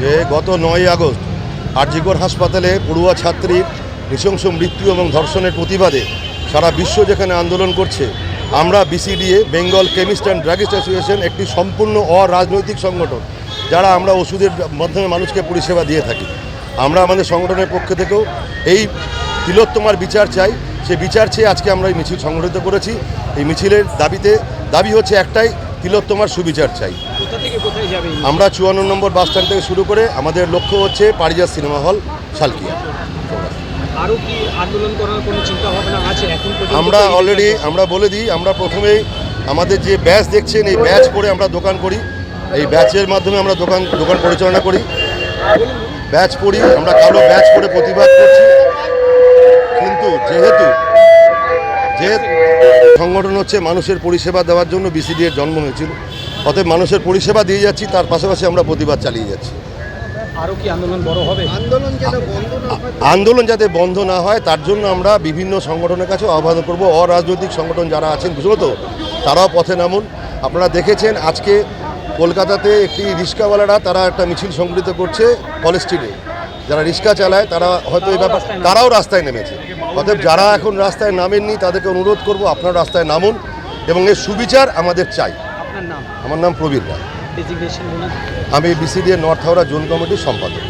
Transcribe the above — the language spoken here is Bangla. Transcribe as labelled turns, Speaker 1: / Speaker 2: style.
Speaker 1: যে গত নয় আগস্ট আরজিকর হাসপাতালে পড়ুয়া ছাত্রীর নৃশংস মৃত্যু এবং ধর্ষণের প্রতিবাদে সারা বিশ্ব যেখানে আন্দোলন করছে, আমরা BCDA Bengal chemist and druggist association একটি সম্পূর্ণ অরাজনৈতিক সংগঠন, যারা আমরা ওষুধের মাধ্যমে মানুষকে পরিষেবা দিয়ে থাকি। আমরা আমাদের সংগঠনের পক্ষ থেকেও এই তিলোত্তমার বিচার চাই। সে বিচার চেয়ে আজকে আমরা এই মিছিল সংগঠিত করেছি। এই মিছিলের দাবিতে, দাবি হচ্ছে একটাই, তিলোত্তমার সুবিচার চাই। আমরা চুয়ান্ন নম্বর বাস স্ট্যান্ড থেকে শুরু করে আমাদের লক্ষ্য হচ্ছে পারিজাত সিনেমা হল শালকিয়া
Speaker 2: আরও কি আন্দোলন করার কোনো চিন্তা ভাবনা আছে এখন
Speaker 1: আমরা অলরেডি আমরা বলে দিই আমরা প্রথমেই আমাদের যে ব্যাচ দেখছেন এই ব্যাচ করে আমরা দোকান করি। এই ব্যাচের মাধ্যমে আমরা দোকান দোকান পরিচালনা করি। ব্যাচ পড়ি আমরা কালো ব্যাচ করে প্রতিবাদ করছি। কিন্তু যেহেতু যেহেতু সংগঠন হচ্ছে মানুষের পরিষেবা দেওয়ার জন্য বিসিডি এর জন্ম হয়েছিল অতএব মানুষের পরিষেবা দিয়ে যাচ্ছি তার পাশাপাশি আমরা প্রতিবাদ চালিয়ে যাচ্ছি।
Speaker 2: আরও কি আন্দোলন বড় হবে?
Speaker 1: আন্দোলন যাতে বন্ধ না হয় তার জন্য আমরা বিভিন্ন সংগঠনের কাছে আহ্বান করব। অরাজনৈতিক সংগঠন যারা আছেন বিশেষত তারাও পথে নামুন। আপনারা দেখেছেন আজকে কলকাতাতে একটি রিক্সাওয়ালারা তারা একটা মিছিল সংগঠিত করছে কলেজ স্ট্রিটে যারা রিক্সা চালায় তারা হয়তো এই ব্যাপার তারাও রাস্তায় নেমেছে। অতএব যারা এখন রাস্তায় নামেননি তাদেরকে অনুরোধ করব আপনারা রাস্তায় নামুন এবং এর সুবিচার আমাদের চাই।
Speaker 2: আপনার নাম?
Speaker 1: আমার নাম প্রবীর রায়। আমি বিসিডিএ নর্থ হাওড়া জোন কমিটির সম্পাদক।